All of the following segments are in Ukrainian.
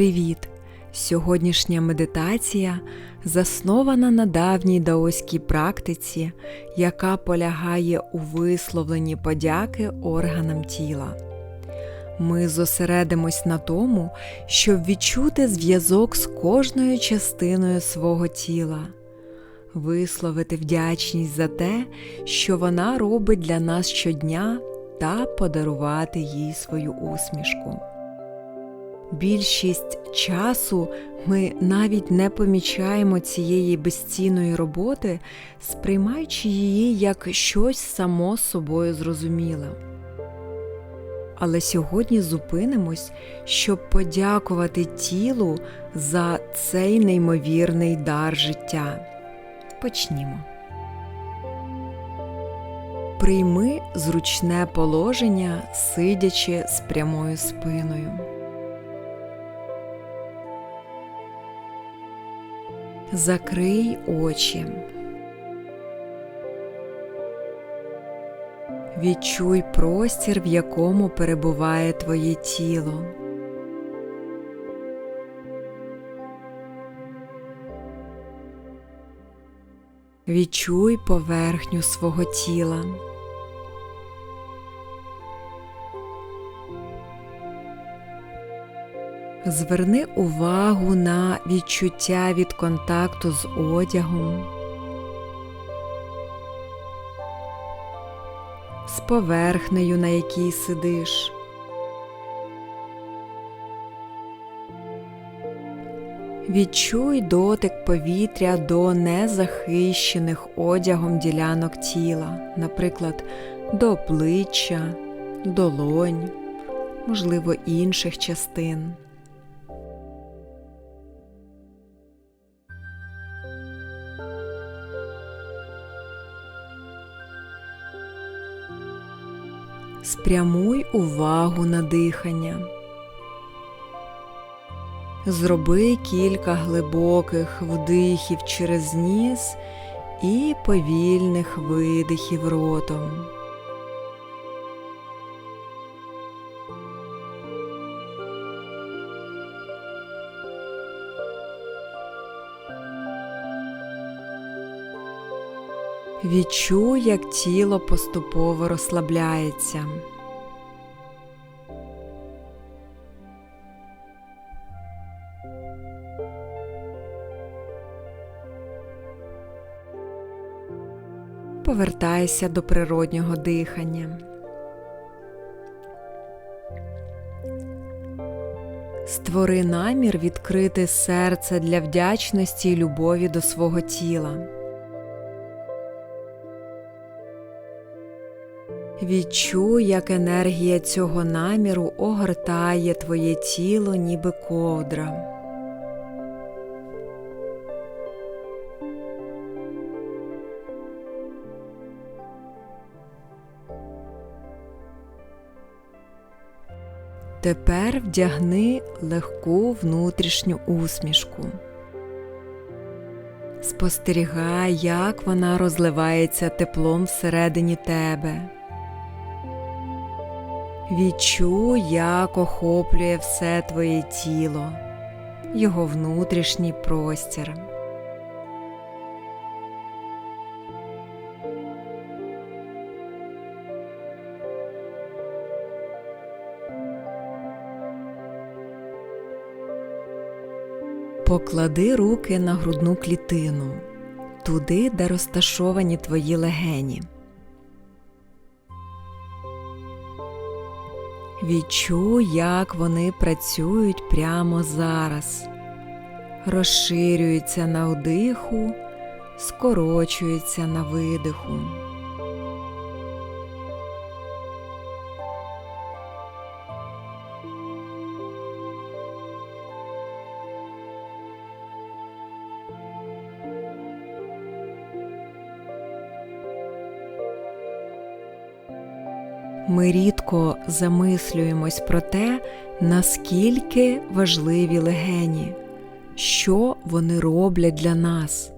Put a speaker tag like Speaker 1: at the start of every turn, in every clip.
Speaker 1: Привіт! Сьогоднішня медитація заснована на давній даоській практиці, яка полягає у висловленні подяки органам тіла. Ми зосередимось на тому, щоб відчути зв'язок з кожною частиною свого тіла, висловити вдячність за те, що вона робить для нас щодня, та подарувати їй свою усмішку. Більшість часу ми навіть не помічаємо цієї безцінної роботи, сприймаючи її як щось само собою зрозуміле. Але сьогодні зупинимось, щоб подякувати тілу за цей неймовірний дар життя. Почнімо. Прийми зручне положення, сидячи з прямою спиною. Закрий очі. Відчуй простір, в якому перебуває твоє тіло. Відчуй поверхню свого тіла. Зверни увагу на відчуття від контакту з одягом, з поверхнею, на якій сидиш. Відчуй дотик повітря до незахищених одягом ділянок тіла, наприклад, до обличчя, долонь, можливо, інших частин. Спрямуй увагу на дихання. Зроби кілька глибоких вдихів через ніс і повільних видихів ротом. Відчуй, як тіло поступово розслабляється. Повертайся до природнього дихання. Створи намір відкрити серце для вдячності й любові до свого тіла. Відчуй, як енергія цього наміру огортає твоє тіло, ніби ковдра. Тепер вдягни легку внутрішню усмішку. Спостерігай, як вона розливається теплом всередині тебе. Відчуй, як охоплює все твоє тіло, його внутрішній простір. Поклади руки на грудну клітину, туди, де розташовані твої легені. Відчуй, як вони працюють прямо зараз, розширюються на вдиху, скорочуються на видиху. Рідко замислюємось про те, наскільки важливі легені, що вони роблять для нас.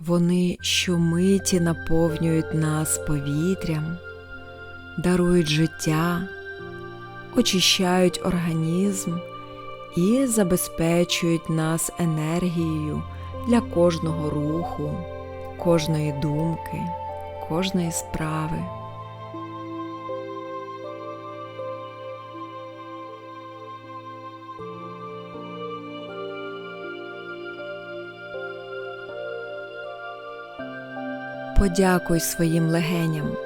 Speaker 1: Вони щомиті наповнюють нас повітрям, дарують життя, очищають організм і забезпечують нас енергією для кожного руху, кожної думки, кожної справи. Подякуй своїм легеням.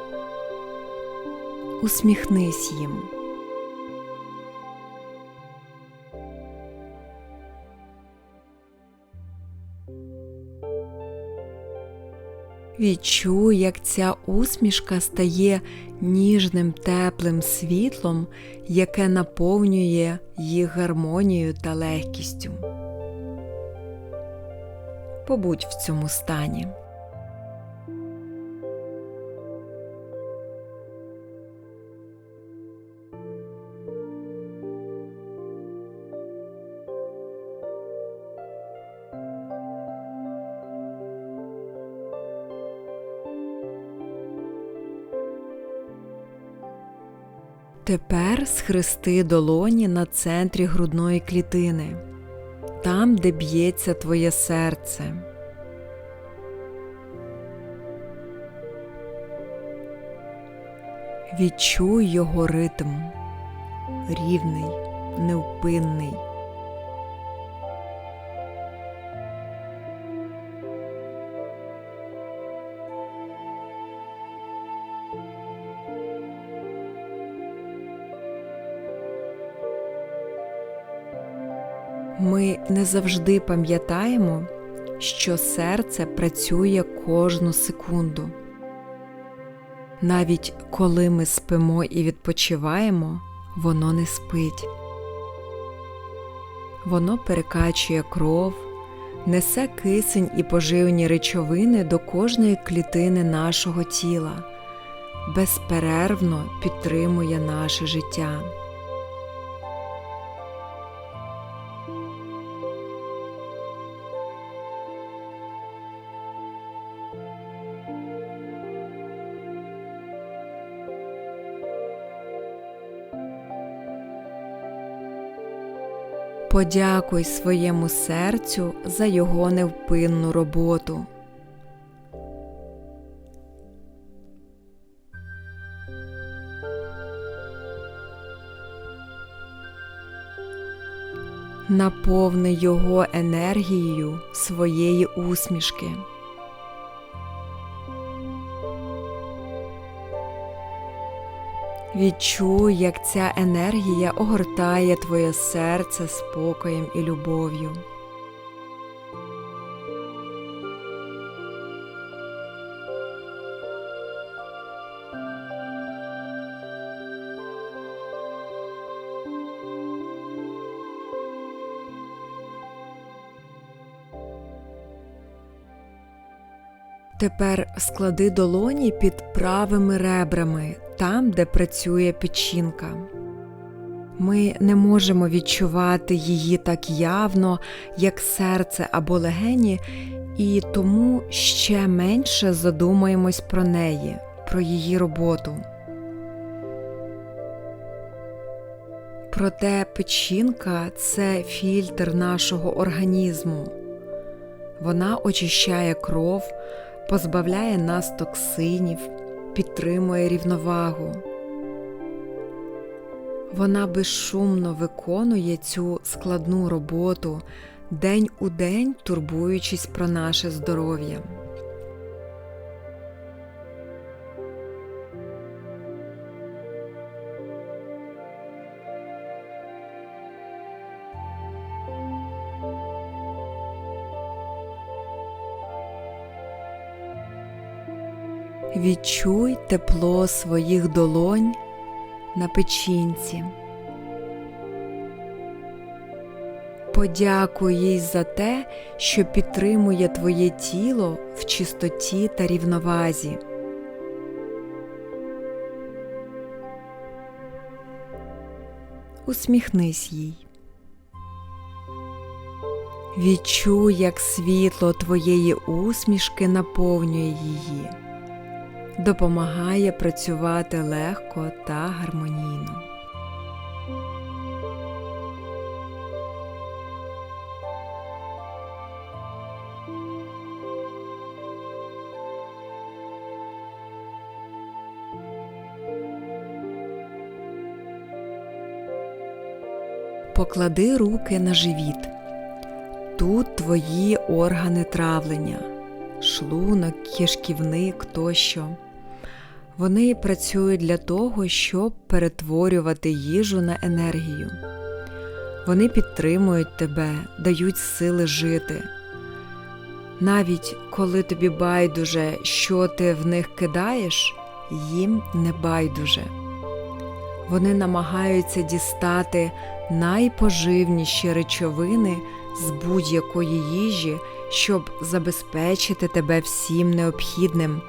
Speaker 1: Усміхнись їм. Відчуй, як ця усмішка стає ніжним теплим світлом, яке наповнює їх гармонією та легкістю. Побудь в цьому стані. Тепер схрести долоні на центрі грудної клітини, там, де б'ється твоє серце. Відчуй його ритм рівний, невпинний. Ми не завжди пам'ятаємо, що серце працює кожну секунду. Навіть коли ми спимо і відпочиваємо, воно не спить. Воно перекачує кров, несе кисень і поживні речовини до кожної клітини нашого тіла, безперервно підтримує наше життя. Подякуй своєму серцю за його невпинну роботу. Наповни його енергією своєї усмішки. Відчуй, як ця енергія огортає твоє серце спокоєм і любов'ю. Тепер склади долоні під правими ребрами, там, де працює печінка. Ми не можемо відчувати її так явно, як серце або легені, і тому ще менше задумаємось про неї, про її роботу. Проте печінка це фільтр нашого організму. Вона очищає кров, позбавляє нас токсинів, підтримує рівновагу. Вона безшумно виконує цю складну роботу день у день, турбуючись про наше здоров'я. Відчуй тепло своїх долонь на печінці. Подякуй їй за те, що підтримує твоє тіло в чистоті та рівновазі. Усміхнись їй. Відчуй, як світло твоєї усмішки наповнює її допомагає працювати легко та гармонійно. Поклади руки на живіт. Тут твої органи травлення, шлунок, кишківник тощо. Вони працюють для того, щоб перетворювати їжу на енергію. Вони підтримують тебе, дають сили жити. Навіть коли тобі байдуже, що ти в них кидаєш, їм не байдуже. Вони намагаються дістати найпоживніші речовини з будь-якої їжі, щоб забезпечити тебе всім необхідним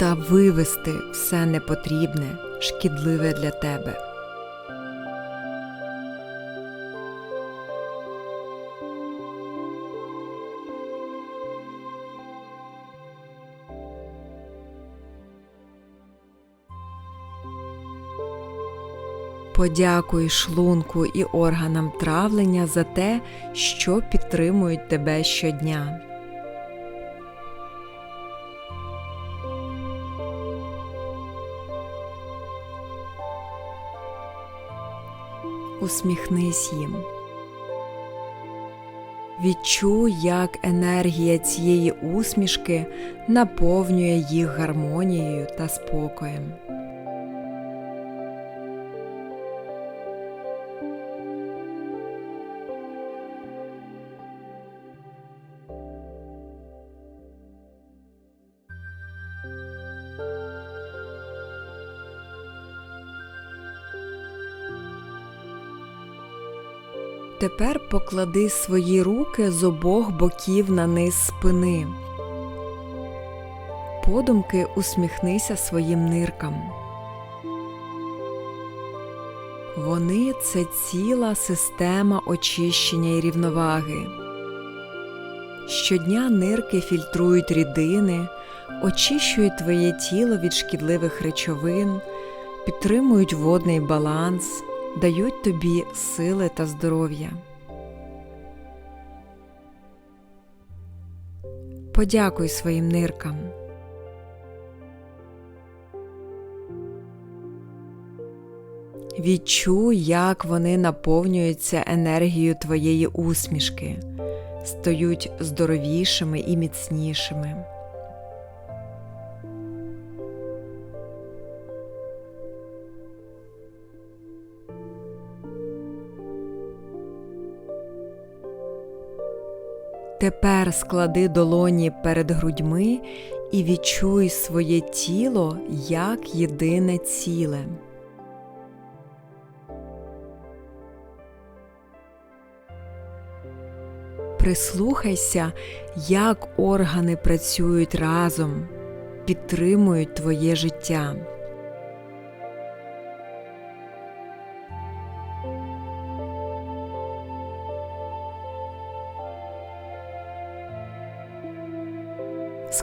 Speaker 1: та вивести все непотрібне, шкідливе для тебе. Подякуй шлунку і органам травлення за те, що підтримують тебе щодня. Усміхнись їм. Відчуй, як енергія цієї усмішки наповнює їх гармонією та спокоєм. Тепер поклади свої руки з обох боків на низ спини. Подумки усміхнися своїм ниркам. Вони це ціла система очищення і рівноваги. Щодня нирки фільтрують рідини, очищують твоє тіло від шкідливих речовин, підтримують водний баланс, дають тобі сили та здоров'я. Подякуй своїм ниркам. Відчуй, як вони наповнюються енергією твоєї усмішки, стають здоровішими і міцнішими. Тепер склади долоні перед грудьми і відчуй своє тіло як єдине ціле. Прислухайся, як органи працюють разом, підтримують твоє життя.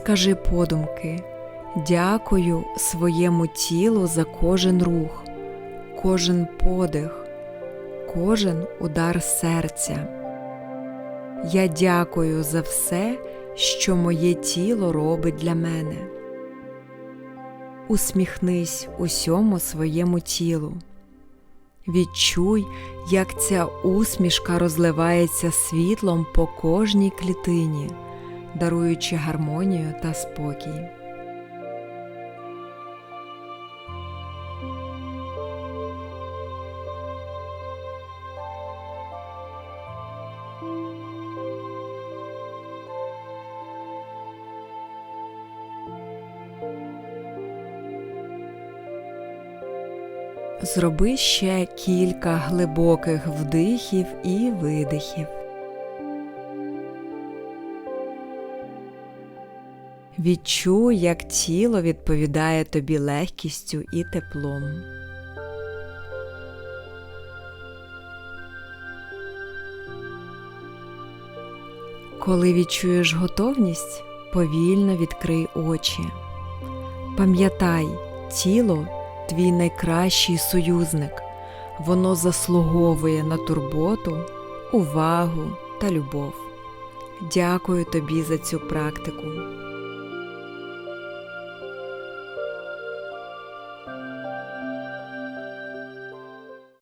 Speaker 1: Скажи подумки, дякую своєму тілу за кожен рух, кожен подих, кожен удар серця. Я дякую за все, що моє тіло робить для мене. Усміхнись усьому своєму тілу. Відчуй, як ця усмішка розливається світлом по кожній клітині даруючи гармонію та спокій. Зроби ще кілька глибоких вдихів і видихів. Відчуй, як тіло відповідає тобі легкістю і теплом. Коли відчуєш готовність, повільно відкрий очі. Пам'ятай, тіло твій найкращий союзник, воно заслуговує на турботу, увагу та любов. Дякую тобі за цю практику.